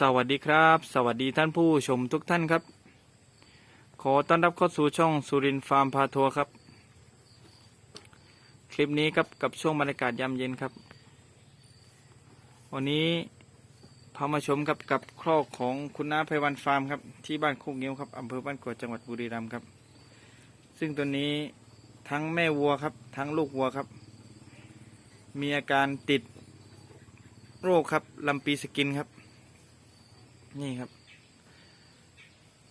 สวัสดีครับ สวัสดีท่านผู้ชมทุกท่านครับ ขอต้อนรับเข้าสู่ช่องสุรินทร์ฟาร์มพาทัวร์ครับ คลิปนี้ครับกับช่วงบรรยากาศยามเย็นครับ วันนี้พามาชมครับกับครอกของคุณน้าไพวันฟาร์มครับที่บ้านโคกเงี้ยวครับอำเภอบ้านกวดจังหวัดบุรีรัมย์ครับ ซึ่งตัวนี้ทั้งแม่วัวครับ ทั้งลูกวัวครับ มีอาการติดโรคครับลำปีสกินครับ นี่ครับ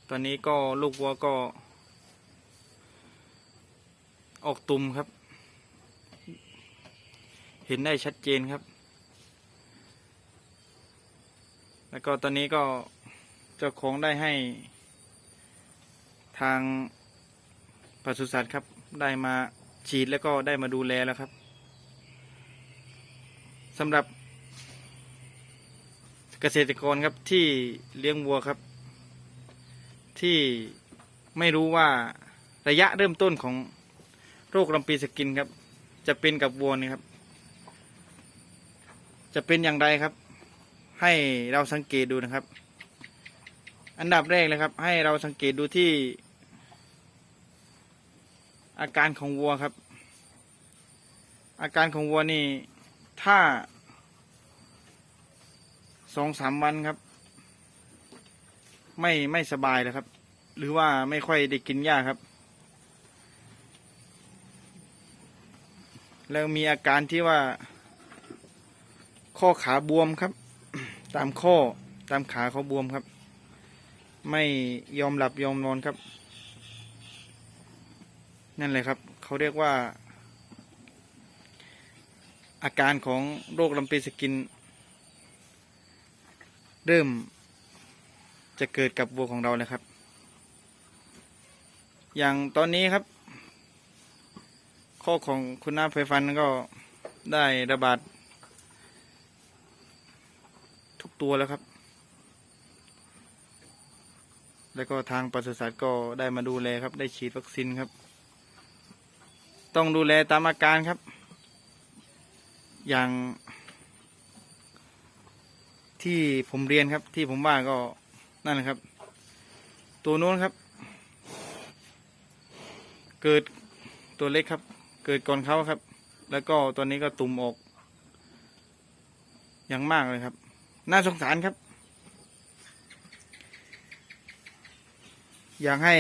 ตอนนี้ก็ลูกวัวก็ ออกตุ่มครับ เห็นได้ชัดเจนครับ แล้วก็ตอนนี้ก็เจ้าของได้ให้ ทางปศุสัตว์ครับ ได้มาฉีดแล้วก็ได้มาดูแลแล้วครับสำหรับ เกษตรกรครับที่เลี้ยงวัวครับ ที่ไม่รู้ว่าระยะเริ่มต้นของโรคลำปีสกินครับ จะเป็นกับวัวนี่ครับ จะเป็นอย่างไรครับ ให้เราสังเกตดูนะครับ อันดับแรกเลยครับ ให้เราสังเกตดูที่ อาการของวัวครับ อาการของวัวนี่ถ้า สองสามวันครับ ไม่ไม่สบายเลยครับ หรือว่าไม่ค่อยได้กินหญ้าครับ แล้วมีอาการที่ว่า ข้อขาบวมครับ ตามข้อตามขาเขาบวมครับ ไม่ยอมหลับยอมนอนครับ นั่นเลยครับ เขาเรียกว่า อาการของโรคลำปีสกิน เริ่มจะเกิดกับวัวของเราแล้วครับ อย่างตอนนี้ครับ ข้อของคุณน้าไฟฟันก็ได้ระบาด ทุกตัวแล้วครับ แล้วก็ทางปศุสัตว์ก็ได้มาดูแลครับ ได้ฉีดวัคซีนครับ ต้องดูแลตามอาการครับ อย่าง ที่ผมเรียนครับ ที่ผมว่าก็นั่นแหละครับ ตัวนู้นครับ เกิดตัวเล็กครับ เกิดก่อนเขาครับ แล้วก็ตัวนี้ก็ตุ่มออก อย่างมากเลยครับ น่าสงสารครับ อยากให้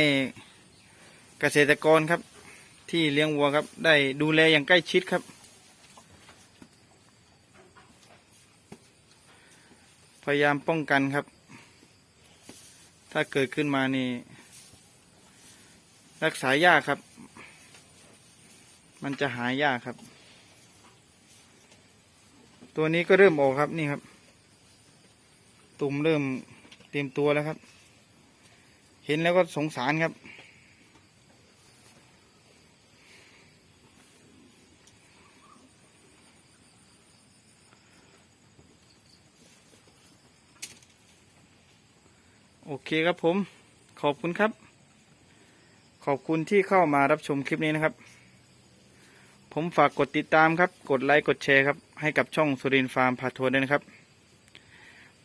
เกษตรกรครับ ที่เลี้ยงวัวครับ ได้ดูแลอย่างใกล้ชิดครับ พยายามป้องกันครับ ถ้าเกิดขึ้นมานี่ รักษายากครับ มันจะหายยากครับ ตัวนี้ก็เริ่มออกครับนี่ครับ ตุ่มเริ่มเตรียมตัวแล้วครับ เห็นแล้วก็สงสารครับ โอเคครับผม ขอบคุณครับ ขอบคุณที่เข้ามารับชมคลิปนี้นะครับ ผมฝากกดติดตามครับ กดไลค์กดแชร์ครับ ให้กับช่องสุรินทร์ฟาร์มพาทัวร์ด้วยนะครับ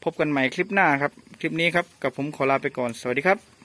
พบกันใหม่คลิปหน้าครับ คลิปนี้ครับ กับผมขอลาไปก่อน สวัสดีครับ